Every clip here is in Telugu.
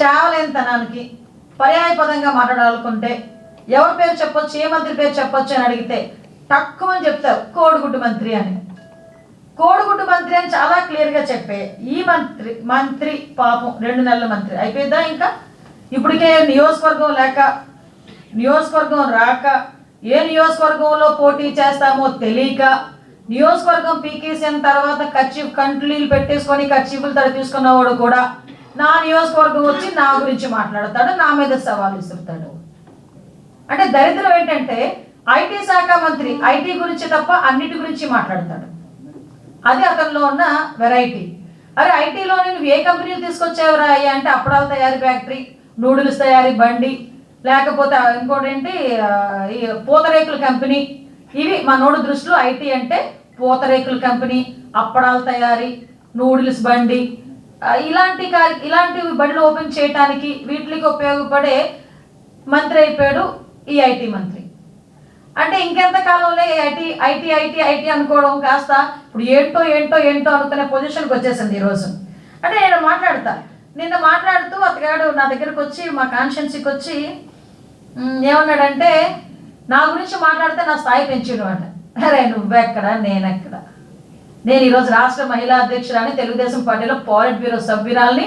చావలేనితనానికి పర్యాయపదంగా మాట్లాడాలనుకుంటే ఎవరి పేరు చెప్పొచ్చు ఏ మంత్రి పేరు చెప్పొచ్చు అని అడిగితే తక్కువ అని చెప్తారు కోడిగుడ్డు మంత్రి అని. కోడిగుడ్డు మంత్రి అని చాలా క్లియర్గా చెప్పే ఈ మంత్రి మంత్రి పాపం రెండు నెలల మంత్రి. అయిపోయిందా ఇంకా? ఇప్పటికే నియోజకవర్గం లేక నియోజకవర్గం రాక ఏ నియోజకవర్గంలో పోటీ చేస్తామో తెలియక నియోజకవర్గం పీకేసిన తర్వాత ఖర్చు కంట్లీలు పెట్టేసుకొని ఖర్చీపులు తీసుకున్నవాడు కూడా నా నియోజకవర్గం వచ్చి నా గురించి మాట్లాడతాడు నా మీద సవాలు విసురుతాడు. అంటే దరిద్రం ఏంటంటే ఐటీ శాఖ మంత్రి ఐటీ గురించి తప్ప అన్నిటి గురించి మాట్లాడతాడు. అది అతనిలో ఉన్న వెరైటీ. అరే ఐటీలో నువ్వు ఏ కంపెనీలు తీసుకొచ్చావురా అయ్యా అంటే అప్పడాల తయారీ ఫ్యాక్టరీ నూడిల్స్ తయారీ బండి లేకపోతే ఇంకోటి ఏంటి ఈ పూతరేకుల కంపెనీ. ఇవి మా నోడు దృష్టిలో ఐటీ అంటే పూతరేకుల కంపెనీ అప్పడాల తయారీ నూడిల్స్ బండి ఇలాంటి కార్య ఇలాంటి బండ్లు ఓపెన్ చేయటానికి వీటికి ఉపయోగపడే మంత్రి అయిపోయాడు ఈ ఐటీ మంత్రి. అంటే ఇంకెంత కాలంలో ఐటీ ఐటీ ఐటీ ఐటీ అనుకోవడం కాస్త ఇప్పుడు ఏంటో ఏంటో ఏంటో అనుకునే పొజిషన్కి వచ్చేసింది ఈరోజు అంటే నేను మాట్లాడతా. నిన్న మాట్లాడుతూ అతగాడు నా దగ్గరకు వచ్చి మా కాన్షియన్సీకి వచ్చి ఏమన్నాడంటే నా గురించి మాట్లాడితే నా స్థాయి పెంచిండు అంట అరే నువ్వెక్కడ నేనెక్కడ? నేను ఈరోజు రాష్ట్ర మహిళా అధ్యక్షురాని తెలుగుదేశం పార్టీలో పాలిట్ బ్యూరో సభ్యురాల్ని.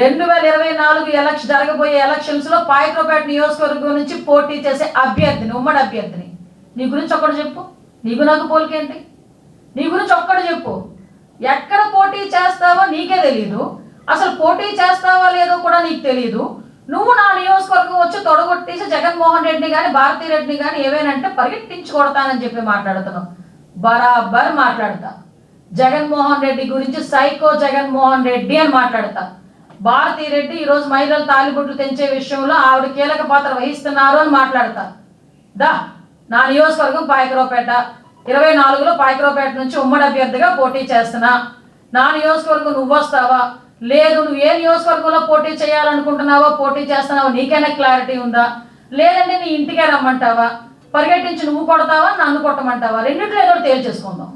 రెండు వేల ఇరవై నాలుగు ఎలక్షన్ జరగబోయే ఎలక్షన్స్లో పాయక్రోపేట నియోజకవర్గం నుంచి పోటీ చేసే అభ్యర్థిని ఉమ్మడి అభ్యర్థిని. నీ గురించి ఒక్కడు చెప్పు. నీకు నాకు పోలికేంటి? నీ గురించి ఒక్కడు చెప్పు. ఎక్కడ పోటీ చేస్తావో నీకే తెలియదు అసలు పోటీ చేస్తావో లేదో కూడా నీకు తెలియదు నువ్వు నా నియోజకవర్గం వచ్చి తొడగొట్టేసి జగన్మోహన్ రెడ్డిని కానీ భారతీ రెడ్డిని కానీ ఏవేనంటే పరిగెట్టించి కొడతానని చెప్పి మాట్లాడుతున్నావు. బరాబర్ మాట్లాడతా. జగన్మోహన్ రెడ్డి గురించి సైకో జగన్మోహన్ రెడ్డి అని మాట్లాడతా. భారతీ రెడ్డి ఈరోజు మహిళలు తాలిబొట్లు తెంచే విషయంలో ఆవిడ కీలక పాత్ర వహిస్తున్నారు అని మాట్లాడతా. దా నా నియోజకవర్గం పాయకరావుపేట. ఇరవై నాలుగులో పాయకరావుపేట నుంచి ఉమ్మడి అభ్యర్థిగా పోటీ చేస్తున్నా. నా నియోజకవర్గం నువ్వు వస్తావా? లేదు నువ్వు ఏ నియోజకవర్గంలో పోటీ చేయాలనుకుంటున్నావో పోటీ చేస్తున్నావో నీకైనా క్లారిటీ ఉందా? లేదంటే నీ ఇంటికే రమ్మంటావా? పరిగెట్టించి నువ్వు కొడతావా నన్ను కొట్టమంటావా? రెండిట్లో ఏదో తేల్చేసుకుందాం.